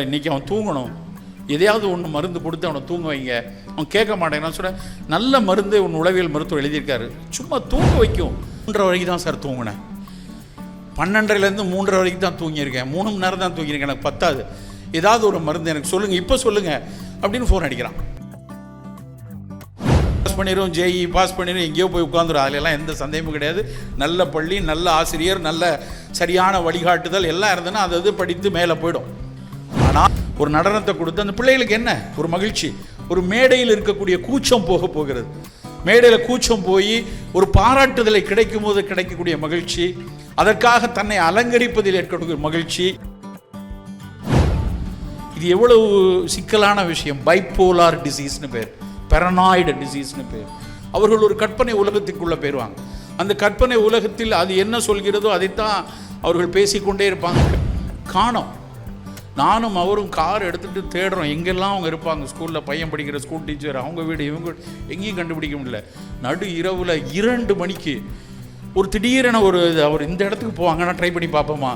இன்னைக்கு அவன் தூங்கணும். எதையாவது ஒன்று மருந்து கொடுத்து அவனை தூங்க வைங்க. அவன் கேட்க மாட்டேங்கிறான் சொல்ல சொல்கிறேன் நல்ல மருந்து உன் உளவியல் மருத்துவம் எழுதியிருக்காரு. சும்மா தூங்க வைக்கும். மூன்றரை வரைக்கும் தான் சார் தூங்கினேன். பன்னெண்டரைலேருந்து மூன்றரை வரைக்கும் தான் தூங்கியிருக்கேன். மூணு மணி நேரம் தான் தூங்கியிருக்கேன். எனக்கு பத்தாது. ஏதாவது ஒரு மருந்து எனக்கு சொல்லுங்கள் இப்போ சொல்லுங்கள் அப்படின்னு ஃபோன் அடிக்கிறான். பாஸ் பண்ணிடும் ஜேஇ பாஸ் பண்ணிடும் எங்கேயோ போய் உட்காந்துரும் அதிலெல்லாம் எந்த சந்தேகமும் கிடையாது. நல்ல பள்ளி நல்ல ஆசிரியர் நல்ல சரியான வழிகாட்டுதல் எல்லாம் இருந்ததுன்னா அது அது படித்து மேலே போயிடும். ஒரு நடனத்தை கொடுத்து அந்த பிள்ளைகளுக்கு என்ன? ஒரு மகிழ்ச்சி. ஒரு மேடையில் இருக்கக்கூடிய கூச்சம் போக போகிறது. மேடையில் கூச்சம் போய் ஒரு பாராட்டுதலை கிடைக்கும் போது கிடைக்கக்கூடிய மகிழ்ச்சி. அதற்காக தன்னை அலங்கரிப்பதில் ஏற்படக்கூடிய மகிழ்ச்சி. இது எவ்வளவு சிக்கலான விஷயம். பைப்போலார் டிசீஸ்னு பேர். பெரனாய்டு டிசீஸ்னு பேர். அவர்கள் ஒரு கற்பனை உலகத்துக்குள்ளே போயிடுவாங்க அந்த கற்பனை உலகத்தில் அது என்ன சொல்கிறதோ அதைத்தான் அவர்கள் பேசிக்கொண்டே இருப்பாங்க. காணோம். நானும் அவரும் கார் எடுத்துகிட்டு தேடுறோம். எங்கெல்லாம் அவங்க இருப்பாங்க? ஸ்கூலில் பையன் படிக்கிற ஸ்கூல் டீச்சர் அவங்க வீடு இவங்க வீடு எங்கேயும் கண்டுபிடிக்க முடியல. நடு இரவில் இரண்டு மணிக்கு ஒரு திடீரென ஒரு அவர் இந்த இடத்துக்கு போவாங்கன்னா ட்ரை பண்ணி பார்ப்போமா?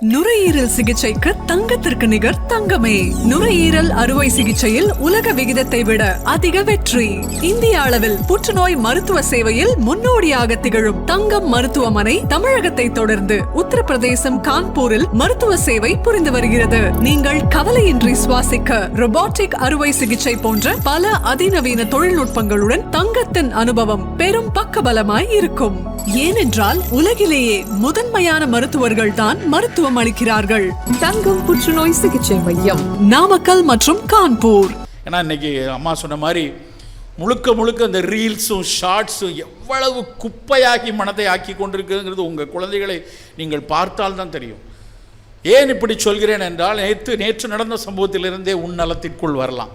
நுரையீரல் சிகிச்சைக்கு தங்கத்திற்கு நிகர் தங்கமே. நுரையீரல் அறுவை சிகிச்சையில் உலக விகிதத்தை விட அதிக வெற்றி. இந்திய அளவில் புற்றுநோய் மருத்துவ சேவையில் முன்னோடியாக திகழும் தங்கம் மருத்துவமனை தமிழகத்தை தொடர்ந்து உத்தரப்பிரதேசம் கான்பூரில் மருத்துவ சேவை புரிந்து வருகிறது. நீங்கள் கவலையின்றி சுவாசிக்க ரொபாட்டிக் அறுவை சிகிச்சை போன்ற பல அதிநவீன தொழில்நுட்பங்களுடன் தங்கத்தின் அனுபவம் பெரும் பக்கபலமாய் இருக்கும். ஏனென்றால் உலகிலேயே முதன்மையான மருத்துவர்கள் தான் மருத்துவம் அளிக்கிறார்கள். தங்கம் புற்றுநோய் சிகிச்சை மையம் நாமக்கல் மற்றும் கான்பூர். ஏன்னா இன்னைக்கு அம்மா சொன்ன மாதிரி முழுக்க முழுக்க அந்த ரீல்ஸும் ஷார்ட்ஸும் எவ்வளவு குப்பையாக்கி மனதை ஆக்கி கொண்டிருக்குங்கிறது உங்கள் குழந்தைகளை நீங்கள் பார்த்தால் தான் தெரியும். ஏன் இப்படி சொல்கிறேன் என்றால் நேற்று நேற்று நடந்த சம்பவத்திலிருந்தே உன் நலத்திற்குள் வரலாம்.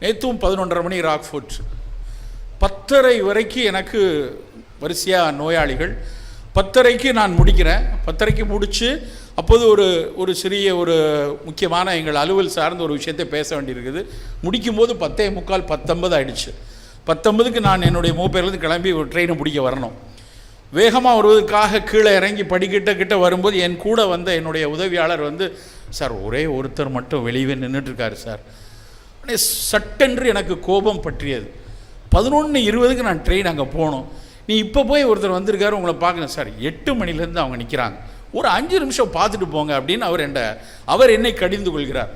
நேற்றும் பதினொன்றரை மணி ராக்ஃபோர்ட். பத்தரை வரைக்கும் எனக்கு வரிசையாக நோயாளிகள். பத்தரைக்கு நான் முடிக்கிறேன். பத்தரைக்கு முடித்து அப்போது ஒரு ஒரு சிறிய ஒரு முக்கியமான எங்கள் அலுவல் சார்ந்த ஒரு விஷயத்தை பேச வேண்டியிருக்குது. முடிக்கும் போது பத்தே முக்கால் பத்தொன்பது ஆயிடுச்சு. பத்தொன்பதுக்கு நான் என்னுடைய மூப்பேர்லேருந்து கிளம்பி ஒரு ட்ரெயினை பிடிக்க வரணும். வேகமாக வருவதற்காக கீழே இறங்கி படிக்கிட்ட கிட்ட வரும்போது என் கூட வந்த என்னுடைய உதவியாளர் வந்து சார் ஒரே ஒருத்தர் மட்டும் வெளியே நின்றுட்டுருக்காரு சார். சட்டென்று எனக்கு கோபம் பற்றியது. பதினொன்று இருபதுக்கு நான் ட்ரெயின் அங்கே போகணும் நீ இப்போ போய் ஒருத்தர் வந்திருக்காரு உங்களை பார்க்கணும். சார் எட்டு மணிலேருந்து அவங்க நிற்கிறாங்க ஒரு அஞ்சு நிமிஷம் பார்த்துட்டு போங்க அப்படின்னு அவர் என்ன அவர் என்னை கடிந்து கொள்கிறார்.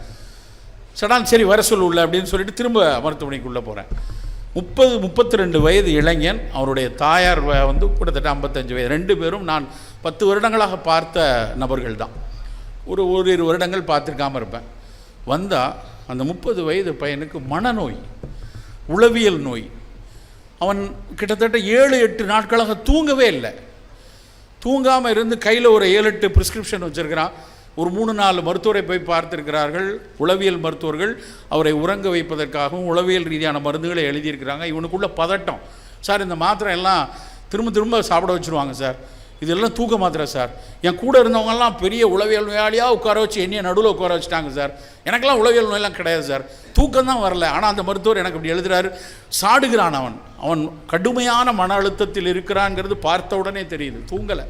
சடான் சரி வர சொல்ல உள்ள அப்படின்னு சொல்லிட்டு திரும்ப மருத்துவமனைக்குள்ளே போகிறேன் முப்பது முப்பத்தி ரெண்டு வயது இளைஞன் அவருடைய தாயார் வ- வந்து கிட்டத்தட்ட ஐம்பத்தஞ்சு வயது. ரெண்டு பேரும் நான் பத்து வருடங்களாக பார்த்த நபர்கள் தான். ஒரு ஓரிரு வருடங்கள் பார்த்துருக்காம இருப்பேன். வந்தால் அந்த முப்பது வயது பையனுக்கு மனநோய் உளவியல் நோய். அவன் கிட்டத்தட்ட ஏழு எட்டு நாட்களாக தூங்கவே இல்லை. தூங்காமல் இருந்து கையில் ஒரு ஏழு எட்டு ப்ரிஸ்கிரிப்ஷன் வச்சுருக்கிறான். ஒரு மூணு நாலு மருத்துவரை போய் பார்த்திருக்கிறார்கள். உளவியல் மருத்துவர்கள் அவரை உறங்க வைப்பதற்காகவும் உளவியல் ரீதியான மருந்துகளை எழுதியிருக்கிறாங்க. இவனுக்குள்ள பதட்டம். சார் இந்த மாத்திரை எல்லாம் திரும்ப திரும்ப சாப்பிட வச்சுருவாங்க சார். இதெல்லாம் தூக்க மாத்திரை சார். என் கூட இருந்தவங்கெல்லாம் பெரிய உளவியல் நோயாளியாக உட்கார வச்சு என்னைய நடுவில் உட்கார வச்சுட்டாங்க சார். எனக்கெல்லாம் உளவியல் நோயெல்லாம் கிடையாது சார். தூக்கம் தான் வரல. ஆனால் அந்த மருத்துவர் எனக்கு இப்படி எழுதுறாரு. சாடுகிறான் அவன். அவன் கடுமையான மன அழுத்தத்தில் இருக்கிறாங்கிறது பார்த்த உடனே தெரியுது. தூங்கலை.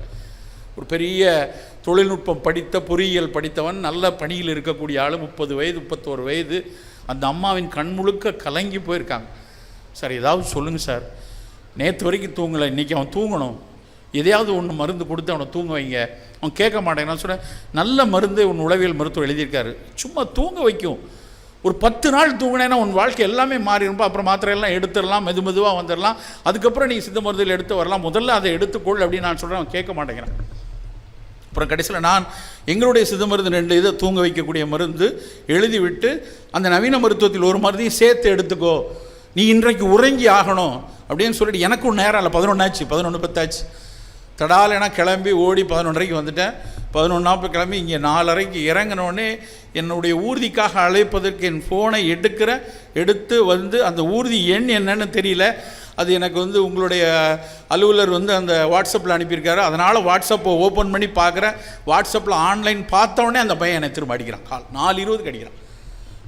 ஒரு பெரிய தொழில்நுட்பம் படித்த பொறியியல் படித்தவன் நல்ல பணியில் இருக்கக்கூடிய ஆள் முப்பது வயது முப்பத்தோரு வயது. அந்த அம்மாவின் கண் முழுக்க கலங்கி போயிருக்காங்க. சார் ஏதாவது சொல்லுங்கள் சார். நேற்று வரைக்கும் தூங்கலை. இன்றைக்கி அவன் தூங்கணும். எதையாவது ஒன்று மருந்து கொடுத்து அவனை தூங்க வைங்க. அவன் கேட்க மாட்டேன் நான் சொன்னேன் நல்ல மருந்து உன் உளவியல் மருத்துவர் எழுதியிருக்காரு. சும்மா தூங்க வைக்கும். ஒரு பத்து நாள் தூங்கினேன்னா உன் வாழ்க்கை எல்லாமே மாறிடும்பா அப்புறம் மாத்திரையெல்லாம் எடுத்துடலாம் மெது மெதுவாக வந்துடலாம். அதுக்கப்புறம் நீ சித்த மருந்தில் எடுத்து வரலாம். முதல்ல அதை எடுத்துக்கொள் அப்படின்னு நான் சொல்கிறேன் அவன் கேட்க மாட்டேங்கிறான். அப்புறம் கடைசியில் நான் எங்களுடைய சித்த மருந்து ரெண்டு இதை தூங்க வைக்கக்கூடிய மருந்து எழுதிவிட்டு அந்த நவீன மருத்துவத்தில் ஒரு மருந்தையும் சேர்த்து எடுத்துக்கோ. நீ இன்றைக்கு உறங்கி ஆகணும் அப்படின்னு சொல்லிட்டு எனக்கும் நேரம் இல்லை. பதினொன்றாச்சு பதினொன்று பத்தாச்சு. தடாலனா கிளம்பி ஓடி பதினொன்றரைக்கு வந்துட்டேன். பதினொன்றாப்பு கிளம்பி இங்கே நாலரைக்கு இறங்கினோடனே என்னுடைய ஊர்திக்காக அழைப்பதற்கு என் ஃபோனை எடுக்கிறேன். எடுத்து வந்து அந்த ஊர்தி எண் என்னன்னு தெரியல. அது எனக்கு வந்து உங்களுடைய அலுவலர் வந்து அந்த வாட்ஸ்அப்பில் அனுப்பியிருக்காரு. அதனால் வாட்ஸ்அப்பை ஓப்பன் பண்ணி பார்க்குறேன். வாட்ஸ்அப்பில் ஆன்லைன் பார்த்தோடனே அந்த பையன் என்னை திரும்ப அடிக்கிறான். கால் நாலு இருபதுக்கு அடிக்கிறான்.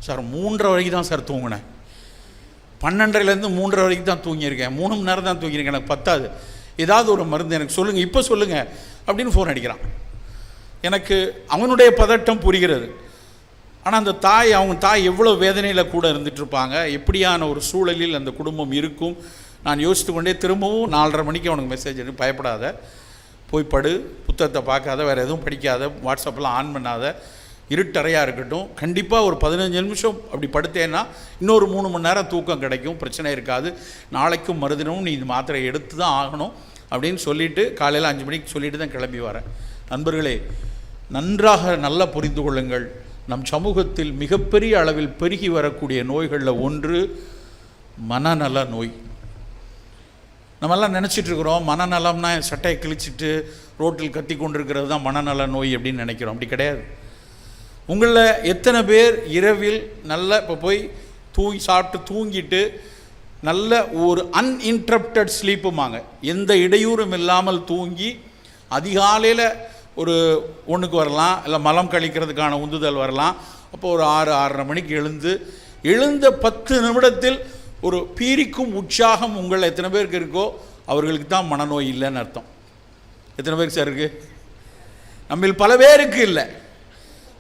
சார் மூன்றரை வரைக்கும் தான் சார் தூங்கினேன். பன்னெண்டரைலேருந்து மூன்றரை வரைக்கும் தான் தூங்கியிருக்கேன். மூணு மணி நேரம் தான் தூங்கியிருக்கேன். எனக்கு பத்தாது. ஏதாவது ஒரு மருந்து எனக்கு சொல்லுங்கள் இப்போ சொல்லுங்கள் அப்படின்னு ஃபோன் அடிக்கிறான். எனக்கு அவனுடைய பதட்டம் புரிகிறது. ஆனால் அந்த தாய் அவங்க தாய் எவ்வளோ வேதனையில் கூட இருந்துகிட்ருப்பாங்க எப்படியான ஒரு சூழலில் அந்த குடும்பம் இருக்கும். நான் யோசித்து கொண்டே திரும்பவும் நாலரை மணிக்கு அவனுக்கு மெசேஜ் அனுப்பி பயப்படாத. போய் படு புத்தகத்தை பார்க்காத வேறு எதுவும் படிக்காத வாட்ஸ்அப்பெலாம் ஆன் பண்ணாத. இருட்டறையாக இருக்கட்டும். கண்டிப்பாக ஒரு பதினஞ்சு நிமிஷம் அப்படி படுத்தேன்னா இன்னொரு மூணு மணி நேரம் தூக்கம் கிடைக்கும். பிரச்சனை இருக்காது. நாளைக்கும் மறுதினமும் நீ இந்த மாத்திரை எடுத்து தான் ஆகணும் அப்படின்னு சொல்லிவிட்டு காலையில் அஞ்சு மணிக்கு சொல்லிட்டு தான் கிளம்பி வரேன். நண்பர்களே நன்றாக நல்லா புரிந்து கொள்ளுங்கள். நம் சமூகத்தில் மிகப்பெரிய அளவில் பெருகி வரக்கூடிய நோய்களில் ஒன்று மனநல நோய். நம்மெல்லாம் நினச்சிட்டு இருக்கிறோம் மனநலம்னா சட்டையை கிழிச்சிட்டு ரோட்டில் கத்தி கொண்டிருக்கிறது தான் மனநல நோய் அப்படின்னு நினைக்கிறோம். அப்படி கிடையாது. உங்களில் எத்தனை பேர் இரவில் நல்ல இப்போ போய் தூங்கி சாப்பிட்டு தூங்கிட்டு நல்ல ஒரு அன்இன்ட்ரப்டட் ஸ்லீப்புமாங்க எந்த இடையூறும் இல்லாமல் தூங்கி அதிகாலையில் ஒரு ஒன்றுக்கு வரலாம் இல்லை மலம் கழிக்கிறதுக்கான உந்துதல் வரலாம். அப்போ ஒரு ஆறு ஆறரை மணிக்கு எழுந்து எழுந்த பத்து நிமிடத்தில் ஒரு பீரிக்கும் உற்சாகம் உங்கள் எத்தனை பேருக்கு இருக்கோ அவர்களுக்கு தான் மனநோய் இல்லைன்னு அர்த்தம். எத்தனை பேருக்கு சார் இருக்குது நம்மில் பல பேருக்கு இல்லை.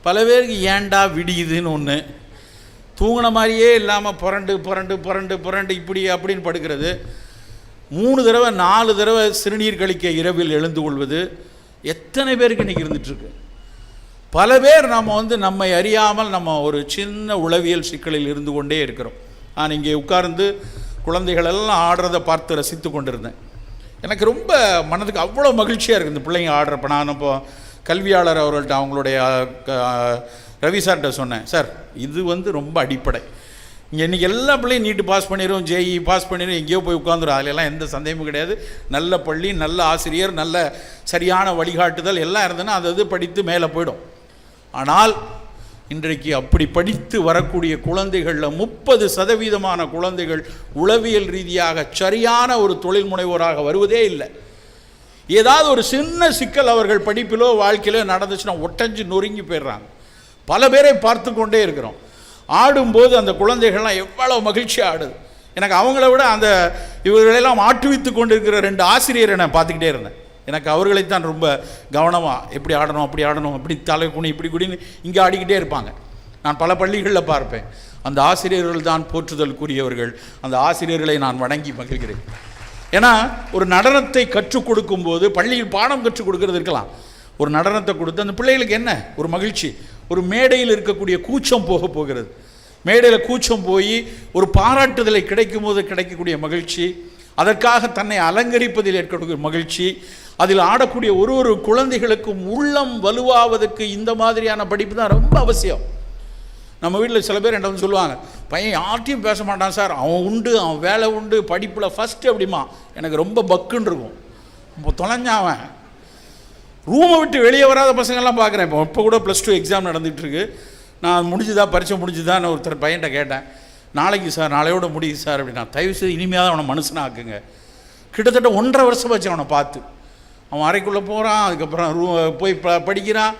பல பேருக்கு ஏன்டா விடியுதுன்னு ஒன்று தூங்கின மாதிரியே இல்லாமல் புரண்டு புரண்டு புரண்டு புரண்டு இப்படி அப்படின்னு படுக்கிறது. மூணு தடவை நாலு தடவை சிறுநீர் கழிக்க இரவில் எழுந்து கொள்வது எத்தனை பேருக்கு இன்றைக்கி இருந்துகிட்ருக்கு பல பேர் நம்ம வந்து நம்மை அறியாமல் நம்ம ஒரு சின்ன உளவியல் சிக்கலில் இருந்து கொண்டே இருக்கிறோம். நான் இங்கே உட்கார்ந்து குழந்தைகள் எல்லாம் ஆடுறதை பார்த்து ரசித்து கொண்டிருந்தேன். எனக்கு ரொம்ப மனதுக்கு அவ்வளோ மகிழ்ச்சியாக இருக்குது இந்த பிள்ளைங்க ஆடுறப்ப. நான் இப்போ கல்வியாளர் அவர்கள்ட்ட அவங்களுடைய க- ரவி சார்கிட்ட சொன்னேன் சார் இது வந்து ரொம்ப அடிப்படை. இங்கே இன்றைக்கி எல்லா பிள்ளையும் நீட்டு பாஸ் பண்ணிடும் ஜேஇ பாஸ் பண்ணிடும் எங்கேயோ போய் உட்காந்துரும். அதிலெல்லாம் எந்த சந்தேகமும் கிடையாது. நல்ல பள்ளி நல்ல ஆசிரியர் நல்ல சரியான வழிகாட்டுதல் எல்லாம் இருந்ததுன்னா அது அது படித்து மேலே போயிடும். ஆனால் இன்றைக்கு அப்படி படித்து வரக்கூடிய குழந்தைகளில் முப்பது சதவீதமான குழந்தைகள் உளவியல் ரீதியாக சரியான ஒரு தொழில் முனைவோராக வருவதே இல்லை. ஏதாவது ஒரு சின்ன சிக்கல் அவர்கள் படிப்பிலோ வாழ்க்கையிலோ நடந்துச்சுன்னா ஒட்டஞ்சு நொறுங்கி போயிடுறாங்க. பல பேரை பார்த்து கொண்டே இருக்கிறோம். ஆடும்போது அந்த குழந்தைகள்லாம் எவ்வளோ மகிழ்ச்சியாக ஆடுது. எனக்கு அவங்கள விட அந்த இவர்களெல்லாம் ஆட்டுவித்து கொண்டிருக்கிற ரெண்டு ஆசிரியரை நான் பார்த்துக்கிட்டே இருந்தேன். எனக்கு அவர்களைத்தான் ரொம்ப கவனமாக எப்படி ஆடணும் அப்படி ஆடணும் அப்படி தலை குனி இப்படி குடின்னு இங்கே ஆடிக்கிட்டே இருப்பாங்க. நான் பல பள்ளிகளில் பார்ப்பேன். அந்த ஆசிரியர்கள் தான் போற்றுதலுக்குரியவர்கள் அந்த ஆசிரியர்களை நான் வணங்கி மகிழ்கிறேன். ஏன்னா ஒரு நடனத்தை கற்றுக் கொடுக்கும்போது பள்ளியில் பாடம் கற்றுக் கொடுக்கறது இருக்கலாம். ஒரு நடனத்தை கொடுத்து அந்த பிள்ளைகளுக்கு என்ன? ஒரு மகிழ்ச்சி. ஒரு மேடையில் இருக்கக்கூடிய கூச்சம் போக போகிறது. மேடையில் கூச்சம் போய் ஒரு பாராட்டுதலை கிடைக்கும் போது கிடைக்கக்கூடிய மகிழ்ச்சி. அதற்காக தன்னை அலங்கரிப்பதில் ஏற்படக்கூடிய மகிழ்ச்சி. அதில் ஆடக்கூடிய ஒரு ஒரு குழந்தைகளுக்கும் உள்ளம் வலுவாவதற்கு இந்த மாதிரியான படிப்பு தான் ரொம்ப அவசியம். நம்ம வீட்டில் சில பேர் என்ன சொல்லுவாங்க பையன் யார்ட்டையும் பேச மாட்டான் சார். அவன் உண்டு அவன் வேலை உண்டு படிப்பில் ஃபஸ்ட்டு அப்படிமா எனக்கு ரொம்ப பக்குன்னு இருக்கும். இப்போ தொலைஞ்சான் அவன். ரூமை விட்டு வெளியே வராத பசங்கள்லாம் பார்க்குறேன். இப்போ இப்போ கூட ப்ளஸ் டூ எக்ஸாம் நடந்துகிட்ருக்கு நான் முடிஞ்சுதா பரீட்சை முடிஞ்சுதான்னு ஒருத்தர் பையன்கிட்ட கேட்டேன். நாளைக்கு சார் நாளையோட முடியுது சார். அப்படின்னா தயவு செய்து இனிமையாக தான் அவனை மனுஷனாக ஆக்குங்க. கிட்டத்தட்ட ஒன்றரை வருஷம் வச்சு அவனை பார்த்து. அவன் அறைக்குள்ளே போகிறான் அதுக்கப்புறம் ரூ போய் ப படிக்கிறான்.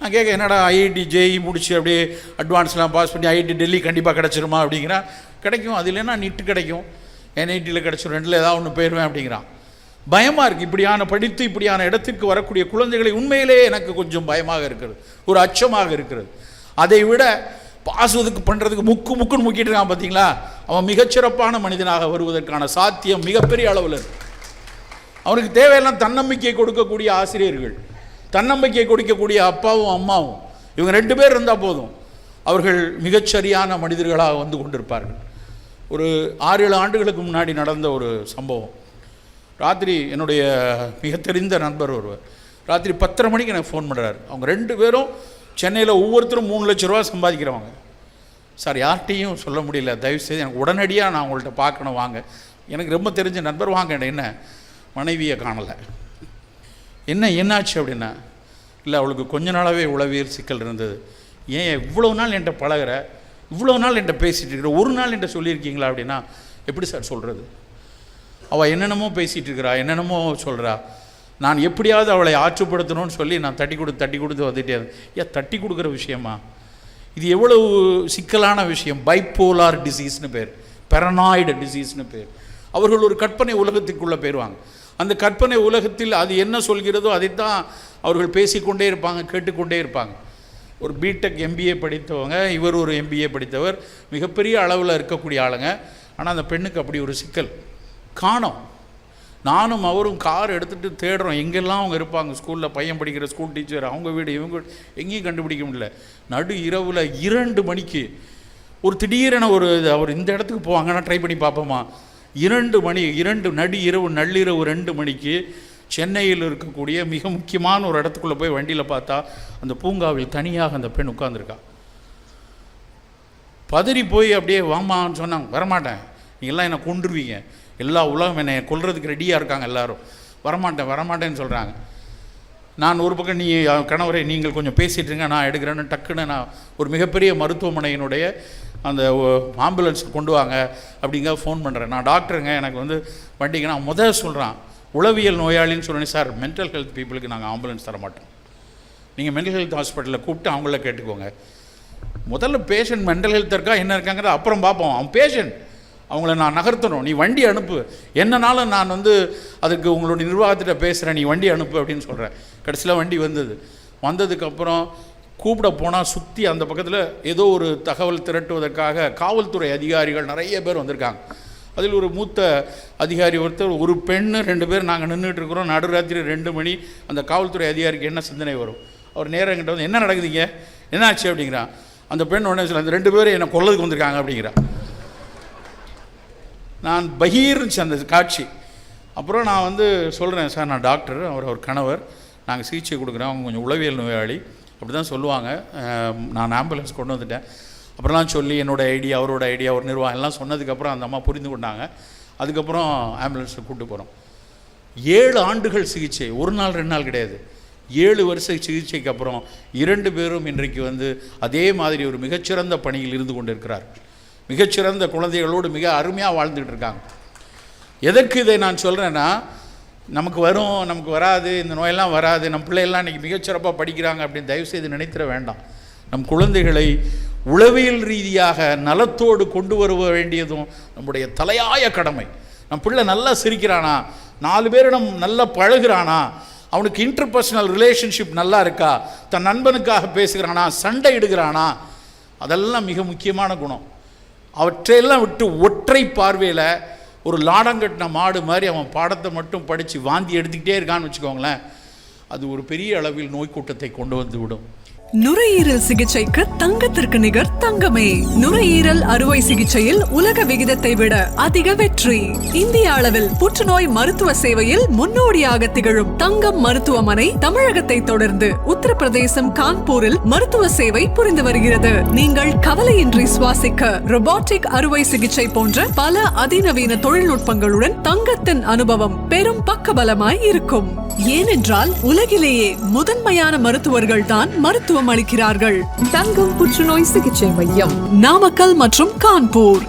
நான் கேட்க என்னடா ஐஐடி ஜேஇ முடிச்சு அப்படியே அட்வான்ஸ்லாம் பாஸ் பண்ணி ஐஐடி டெல்லி கண்டிப்பாக கிடச்சிருமா? அப்படிங்கிறான் கிடைக்கும். அது இல்லைன்னா நிட்டு கிடைக்கும். என்ஐடியில் கிடச்சிரும். ரெண்டில் ஏதாவது ஒன்று போயிடுவேன் அப்படிங்கிறான் பயமாக இருக்குது இப்படியான படித்து இப்படியான இடத்திற்கு வரக்கூடிய குழந்தைகளை உண்மையிலே எனக்கு கொஞ்சம் பயமாக இருக்கிறது. ஒரு அச்சமாக இருக்கிறது. அதை விட பாசுவதுக்கு பண்ணுறதுக்கு முக்கு முக்குன்னு முக்கிட்டு இருக்கான் பார்த்தீங்களா அவன் மிகச்சிறப்பான மனிதனாக வருவதற்கான சாத்தியம் மிகப்பெரிய அளவில் இருக்கு. அவனுக்கு தேவையெல்லாம் தன்னம்பிக்கை கொடுக்கக்கூடிய ஆசிரியர்கள். தன்னம்பிக்கை கொடுக்கக்கூடிய அப்பாவும் அம்மாவும் இவங்க ரெண்டு பேர் இருந்தால் போதும். அவர்கள் மிகச்சரியான மனிதர்களாக வந்து கொண்டிருப்பார்கள். ஒரு ஆறு ஏழு ஆண்டுகளுக்கு முன்னாடி நடந்த ஒரு சம்பவம். ராத்திரி என்னுடைய மிக தெரிந்த நண்பர் ஒருவர் ராத்திரி பத்தரை மணிக்கு எனக்கு ஃபோன் பண்ணுறாரு அவங்க ரெண்டு பேரும் சென்னையில் ஒவ்வொருத்தரும் மூணு லட்ச ரூபா சம்பாதிக்கிறவங்க. சார் யார்கிட்டையும் சொல்ல முடியல. தயவுசெய்து எனக்கு உடனடியாக நான் உங்கள்கிட்ட பார்க்கணும் வாங்க. எனக்கு ரொம்ப தெரிஞ்ச நண்பர் வாங்க என்ன? மனைவியை காணலை. என்ன என்னாச்சு அப்படின்னா இல்லை அவளுக்கு கொஞ்ச நாளாகவே உளவியல் சிக்கல் இருந்தது. ஏன் இவ்வளோ நாள் என்கிட்ட பழகுற? இவ்வளோ நாள் என்கிட்ட பேசிகிட்டு இருக்கிற? ஒரு நாள் என்கிட்ட சொல்லியிருக்கீங்களா? அப்படின்னா எப்படி சார் சொல்கிறது அவள் என்னென்னமோ பேசிகிட்டு இருக்கிறா என்னென்னமோ சொல்கிறா நான் எப்படியாவது அவளை ஆற்றுப்படுத்தணும்னு சொல்லி நான் தட்டி கொடுத்து தட்டி கொடுத்து வந்துட்டே ஏன் தட்டி கொடுக்குற விஷயமா? இது எவ்வளவு சிக்கலான விஷயம். பைப்போலார் டிசீஸ்னு பேர். பெரனாய்டு டிசீஸ்னு பேர். அவர்கள் ஒரு கற்பனை உலகத்துக்குள்ளே போயிடுவாங்க அந்த கற்பனை உலகத்தில் அது என்ன சொல்கிறதோ அதைத்தான் அவர்கள் பேசிக்கொண்டே இருப்பாங்க கேட்டுக்கொண்டே இருப்பாங்க. ஒரு பிடெக் எம்பிஏ படித்தவங்க இவர் ஒரு எம்பிஏ படித்தவர் மிகப்பெரிய அளவில் இருக்கக்கூடிய ஆளுங்க. ஆனால் அந்த பெண்ணுக்கு அப்படி ஒரு சிக்கல். காணோம். நானும் அவரும் கார் எடுத்துகிட்டு தேடுறோம். எங்கெல்லாம் அவங்க இருப்பாங்க? ஸ்கூலில் பையன் படிக்கிற ஸ்கூல் டீச்சர் அவங்க வீடு இவங்க வீடு எங்கேயும் கண்டுபிடிக்க முடியல. நடு இரவில் இரண்டு மணிக்கு ஒரு திடீரென ஒரு அவர் இந்த இடத்துக்கு போவாங்கன்னா ட்ரை பண்ணி பார்ப்போமா? இரண்டு மணி இரண்டு நடு இரவு நள்ளிரவு ரெண்டு மணிக்கு சென்னையில் இருக்கக்கூடிய மிக முக்கியமான ஒரு இடத்துக்குள்ளே போய் வண்டியில் பார்த்தா அந்த பூங்காவில் தனியாக அந்த பெண் உட்காந்துருக்கா பதறி போய் அப்படியே வாமான்னு சொன்னாங்க. வரமாட்டேன். நீங்கள்லாம் என்னை கொண்டுருவீங்க எல்லா உலகம் என்னை கொல்றதுக்கு ரெடியாக இருக்காங்க எல்லாரும். வரமாட்டேன் வரமாட்டேன்னு சொல்கிறாங்க நான் ஒரு பக்கம் நீ கணவரை நீங்கள் கொஞ்சம் பேசிகிட்டு இருங்க நான் எடுக்கிறேன்னு டக்குன்னு நான் ஒரு மிகப்பெரிய மருத்துவமனையினுடைய அந்த ஆம்புலன்ஸுக்கு கொண்டு வாங்க அப்படிங்க ஃபோன் பண்ணுறேன் நான் டாக்டருங்க எனக்கு வந்து வண்டிக்கு நான் முதல் சொல்கிறான் உளவியல் நோயாளின்னு சொன்னேன் சார். மென்டல் ஹெல்த் பீப்புளுக்கு நாங்கள் ஆம்புலன்ஸ் தர மாட்டோம் நீங்கள் மென்டல் ஹெல்த் ஹாஸ்பிட்டலில் கூப்பிட்டு அவங்கள கேட்டுக்கோங்க. முதல்ல பேஷண்ட் மென்டல் ஹெல்த் இருக்கா என்ன இருக்காங்கிறத அப்புறம் பார்ப்போம். அவன் பேஷண்ட் அவங்கள நான் நகர்த்தணும். நீ வண்டி அனுப்பு. என்னனாலும் நான் வந்து அதுக்கு உங்களுடைய நிர்வாகத்திட்ட பேசுகிறேன் நீ வண்டி அனுப்பு அப்படின்னு சொல்கிறேன் கடைசியில் வண்டி வந்தது. வந்ததுக்கப்புறம் கூப்பிட போனால் சுற்றி அந்த பக்கத்தில் ஏதோ ஒரு தகவல் திரட்டுவதற்காக காவல்துறை அதிகாரிகள் நிறைய பேர் வந்திருக்காங்க. அதில் ஒரு மூத்த அதிகாரி ஒருத்தர் ஒரு பெண்ணு ரெண்டு பேர் நாங்கள் நின்றுட்டு இருக்கிறோம். நடுராத்திரி ரெண்டு மணி அந்த காவல்துறை அதிகாரிக்கு என்ன சிந்தனை வரும்? அவர் நேரம் என்கிட்ட வந்து என்ன நடக்குதுங்க என்னாச்சு? அப்படிங்கிறான். அந்த பெண் உடனே சொல்ல அந்த ரெண்டு பேரும் என்னை கொல்லதுக்கு வந்திருக்காங்க. அப்படிங்கிறா நான் பகீர்னுச்சு அந்த காட்சி. அப்புறம் நான் வந்து சொல்கிறேன் சார் நான் டாக்டர் அவர் அவர் கணவர். நாங்கள் சிகிச்சை கொடுக்குறோம். அவங்க கொஞ்சம் உளவியல் நோயாளி. அப்படி தான் சொல்லுவாங்க நான் ஆம்புலன்ஸ் கொண்டு வந்துட்டேன். அப்புறம்லாம் சொல்லி என்னோடய ஐடியா அவரோட ஐடியா ஒரு நிர்வாகம் எல்லாம் சொன்னதுக்கப்புறம் அந்த அம்மா புரிந்து கொண்டாங்க. அதுக்கப்புறம் ஆம்புலன்ஸில் கூப்பிட்டு போகிறோம் ஏழு ஆண்டுகள் சிகிச்சை. ஒரு நாள் ரெண்டு நாள் கிடையாது. ஏழு வருஷ சிகிச்சைக்கு அப்புறம் இரண்டு பேரும் இன்றைக்கு வந்து அதே மாதிரி ஒரு மிகச்சிறந்த பணியில் இருந்து கொண்டிருக்கிறார்கள். மிகச்சிறந்த குழந்தைகளோடு மிக அருமையாக வாழ்ந்துகிட்டு இருக்காங்க. எதற்கு இதை நான் சொல்கிறேன்னா நமக்கு வரும் நமக்கு வராது இந்த நோயெல்லாம் வராது நம் பிள்ளையெல்லாம் இன்றைக்கி மிகச்சிறப்பாக படிக்கிறாங்க அப்படின்னு தயவுசெய்து நினைத்திட வேண்டாம். நம் குழந்தைகளை உளவியல் ரீதியாக நலத்தோடு கொண்டு வர வேண்டியதும் நம்முடைய தலையாய கடமை. நம் பிள்ளை நல்லா சிரிக்கிறானா? நாலு பேரிடம் நல்லா பழகிறானா? அவனுக்கு இன்டர்பர்சனல் ரிலேஷன்ஷிப் நல்லா இருக்கா? தன் நண்பனுக்காக பேசுகிறானா? சண்டை இடுகிறானா? அதெல்லாம் மிக முக்கியமான குணம். அவற்றையெல்லாம் விட்டு ஒற்றை பார்வையில் ஒரு லாடங்கட்டின மாடு மாதிரி அவன் பாடத்தை மட்டும் படித்து வாந்தி எடுத்துக்கிட்டே இருக்கான்னு வச்சுக்கோங்களேன். அது ஒரு பெரிய அளவில் நோய் கூட்டத்தை கொண்டு வந்து விடும். நுரையீரல் சிகிச்சைக்கு தங்கத்திற்கு நிகர் தங்கமே. நுரையீரல் அறுவை சிகிச்சையில் உலக விகிதத்தை விட அதிக வெற்றி. இந்திய அளவில் புற்றுநோய் மருத்துவ சேவையில் முன்னோடியாக திகழும் தங்கம் மருத்துவமனை தமிழகத்தை தொடர்ந்து உத்தரப்பிரதேசம் கான்பூரில் மருத்துவ சேவை புரிந்து வருகிறது. நீங்கள் கவலையின்றி சுவாசிக்க ரொபாட்டிக் அறுவை சிகிச்சை போன்ற பல அதிநவீன தொழில்நுட்பங்களுடன் தங்கத்தின் அனுபவம் பெரும் பக்கபலமாய் இருக்கும். ஏனென்றால் உலகிலேயே முதன்மையான மருத்துவர்கள் தான் மருத்துவம் அளிக்கிறார்கள். தங்கம் புற்றுநோய் சிகிச்சை மையம் நாமக்கல் மற்றும் கான்பூர்.